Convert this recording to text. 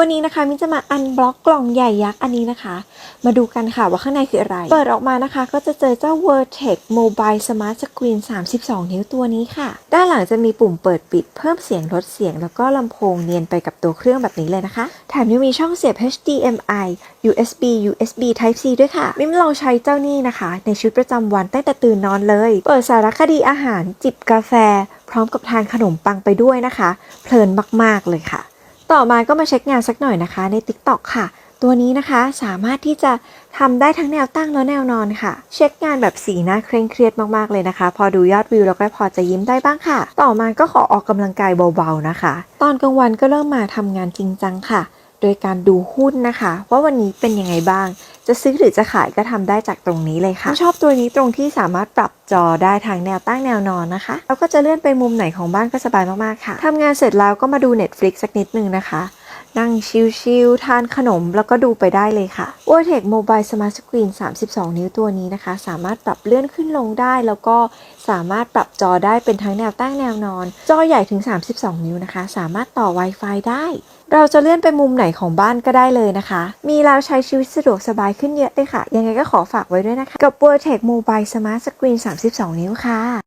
วันนี้นะคะมินจะมาอันบล็อกกล่องใหญ่ยักษ์อันนี้นะคะ มาดูกันค่ะว่าข้างในคืออะไร เปิดออกมานะคะก็จะเจอเจ้า Vertex Mobile Smart Screen 32 นิ้วตัวนี้ค่ะ ด้านหลังจะมีปุ่มเปิดปิดเพิ่มเสียงลดเสียง แล้วก็ลำโพงเนียนไปกับตัวเครื่องแบบนี้เลยนะคะ แถมยังมีช่องเสียบ HDMI USB USB Type C ด้วยค่ะ มิมลองใช้เจ้านี่นะคะ ในชีวิตประจำวันตั้งแต่ตื่นนอนเลย เปิดสารคดีอาหารจิบกาแฟ พร้อมกับทานขนมปังไปด้วยนะคะ เพลินมาก ๆ เลยค่ะ ต่อมาก็มาเช็คงานสักหน่อยนะคะ ใน TikTok ค่ะ ตัวนี้นะคะสามารถที่จะทำได้ทั้งแนวตั้งและแนวนอนค่ะ เช็คงานแบบสีหน้าเคร่งเครียดมากๆเลยนะคะ พอดูยอดวิวแล้วก็พอจะยิ้มได้บ้างค่ะ ต่อมาก็ขอออกกำลังกายเบาๆนะคะ ตอนกลางวันก็เริ่มมาทำงานจริงจังค่ะ โดยการดูหุ้นนะคะ ว่าวันนี้เป็นยังไงบ้าง จะซื้อหรือจะขายก็ทำได้จากตรงนี้เลยค่ะ ชอบตัวนี้ตรงที่สามารถปรับจอได้ทางแนวตั้งแนวนอนนะคะ แล้วก็จะเลื่อนไปมุมไหนของบ้านก็สบายมากๆค่ะทำงานเสร็จแล้วก็มาดู Netflix สักนิดนึงนะคะ นั่งชิลๆทานขนมแล้วก็ดูไปได้เลยค่ะ o r t e c Mobile Smart Screen 32 นิ้วตัวนี้นะคะ สามารถปรับเลื่อนขึ้นลงได้ แล้วก็สามารถปรับจอได้เป็นทั้งแนวตั้งแนวนอน จอใหญ่ถึง 32 นิ้วนะคะ สามารถต่อ Wi-Fi ได้ เราจะเลื่อนไปมุมไหนของบ้านก็ได้เลยนะคะ มีแล้วใช้ชีวิตสะดวกสบายขึ้นเยอะเลยค่ะ ยังไงก็ขอฝากไว้ด้วยนะคะ กับ o r t e c Mobile Smart Screen 32 นิ้วค่ะ